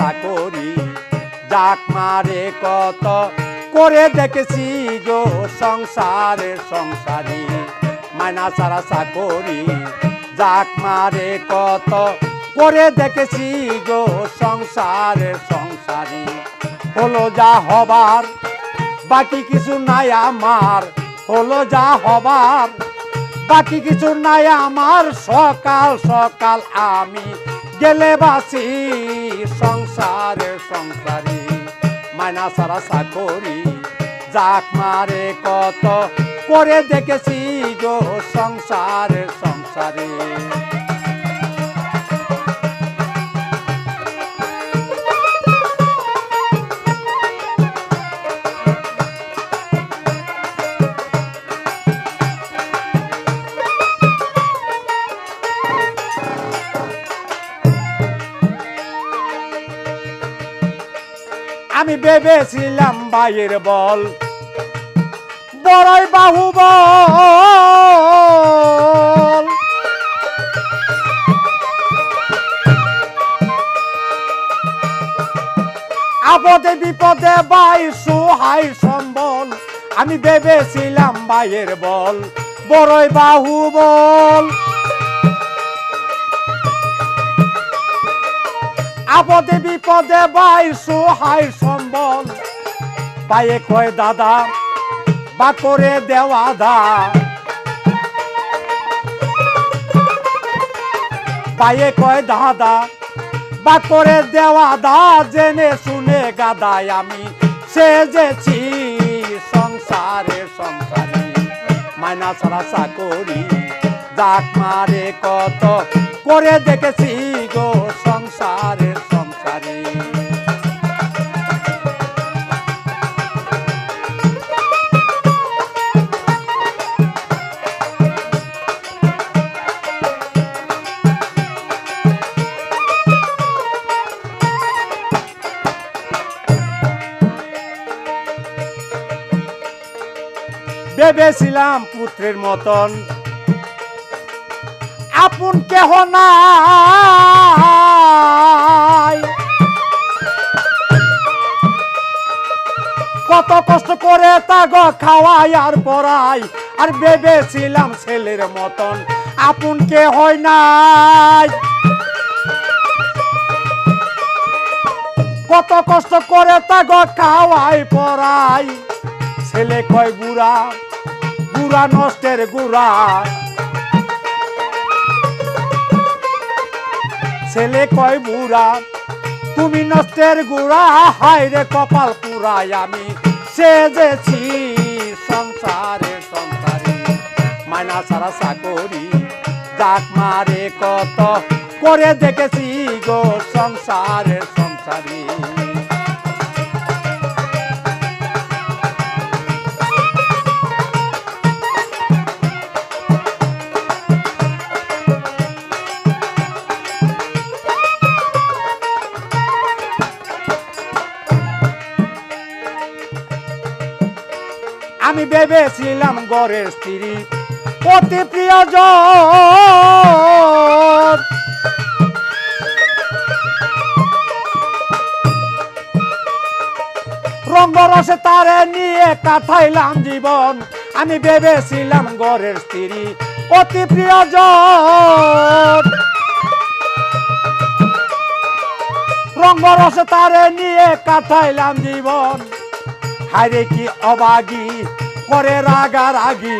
চাকরি যাক মারে কত করে দেখেছি গো সংসারের সংসারী। মাইনা সারা চাকরি যাক মারে কত করে দেখেছি গো সংসারের সংসারী। হলো যা হবার, বাকি কিছু নাই আমার। হলো যা হবার, বাকি কিছু নাই আমার। সকাল সকাল আমি গেলে বাসি সংসারে সংসারে, মাইনা সারা সাকরি যাক মারে কত করে দেখেছি গো সংসারে সংসারে। আমি ভেবেছিলাম বাইয়ের বল। বড়ই বাহু বল আপদে বিপদে বাই সুহাই সম্বল। আমি ভেবেছিলাম বাইয়ের বল। বড়ই বাহু বল আপদে বিপদে বাই সুহাই সম্বল। পায়ে কয়, দাদা বা করে দেওয়া দা। পায়ে কয়, দাদা বা করে দেওয়া দা, জেনে শুনে গাদায় আমি সেজেছি সংসারে সংসারে। মাইনা ছাড়া চাকরি যাক মারে কত করে দেখেছি গো ভেবেছিলাম পুত্রের মতন। আপন কেহ নাই। কত কষ্ট করে তাগ খাওয়াই আর পড়াই, আর ভেবেছিলাম ছেলের মতন। আপন কে হয় নাই। কত কষ্ট করে তাগ খাওয়াই, পড়াই ছেলে কয় বুড়া? বুড়া নষ্টের গুড়া। ছেলে কয় বুড়া, তুমি নষ্টের গুড়া? হায় রে কপাল পুরাই আমি সেজেছি সংসারে সংসারে। মাইনা সারা চাকরি ডাক মারে কত করে দেখেছি গো সংসারের সংসারী। আমি ভেবেছিলাম গড়ের স্ত্রী অতি প্রিয় রঙ্গরসে তারে নিয়ে কাটাইলাম জীবন। আমি ভেবেছিলাম গড়ের স্ত্রী অতি প্রিয় রঙ্গরসে তারে নিয়ে কাটাইলাম জীবন। হারে কি অবাগি করে রাগারাগি।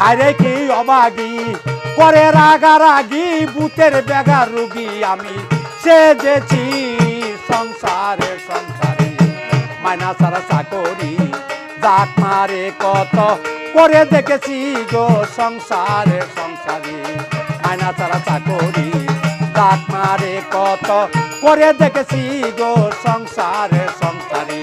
হারে কি অবাগি করে রাগারাগি বুতের বেগার রুগী আমি সে সেজেছি সংসারে সংসারে। মাইনা সারা চাকরি যাক মারে কত করে দেখেছি গো সংসারে সংসারে। মাইনা সারা চাকরি। যাক মারে কত করে দেখেছি গো সংসারে সংসারে।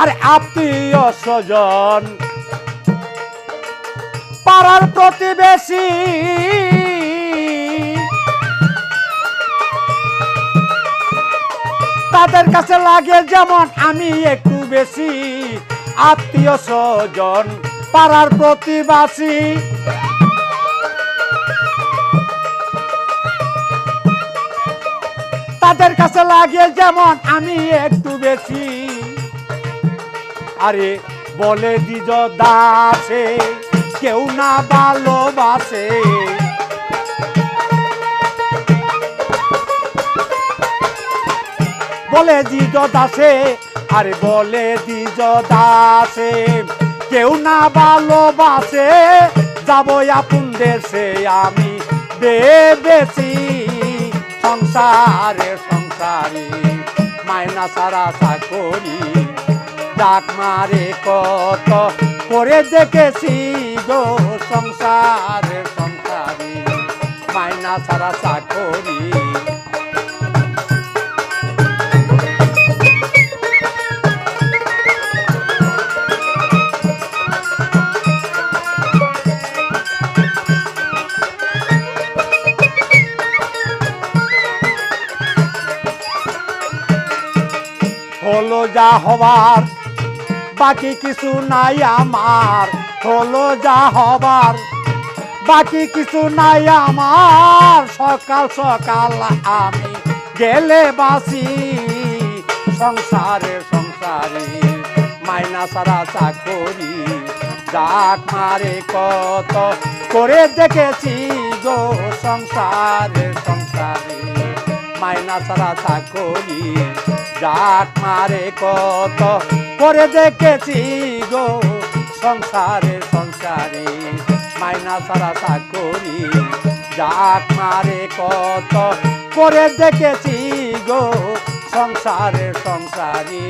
আরে আত্মীয় স্বজন পাড়ার প্রতিবেশী। তাদের কাছে লাগে যেমন আমি একটু বেশি। আত্মীয় স্বজন, পাড়ার প্রতিবাসী। তাদের কাছে লাগে যেমন আমি একটু বেশি। আরে বলে দিজ দাসে। কেউ না ভালোবাসে। বলে দিজ দাসে, আরে বলে দিজ দাসে, কেউ না ভালোবাসে। যাব আপন দেশে আমি বেবেছি সংসারে সংসারে মায়না সারা চাকরি ডাক মারে কত করে দেখেছি গো সংসারে সংসারে। মায়না সারা চাকরি হলো যা হবার বাকি কিছু নাই আমার, হলো যা হবার। বাকি কিছু নাই আমার, সকাল সকাল আমি গেলে বাসি সংসারে সংসারে মাইনা সারা চাকরি ডাক মারে কত করে দেখেছি গো। সংসারে সংসারে মাইনা সারা চাকরি ডাক মারে কত করে দেখেছি গো সংসারের সংসারে, মাইনা সারা চাকরি। যাক মারে কত করে দেখেছি গো সংসারের সংসারে।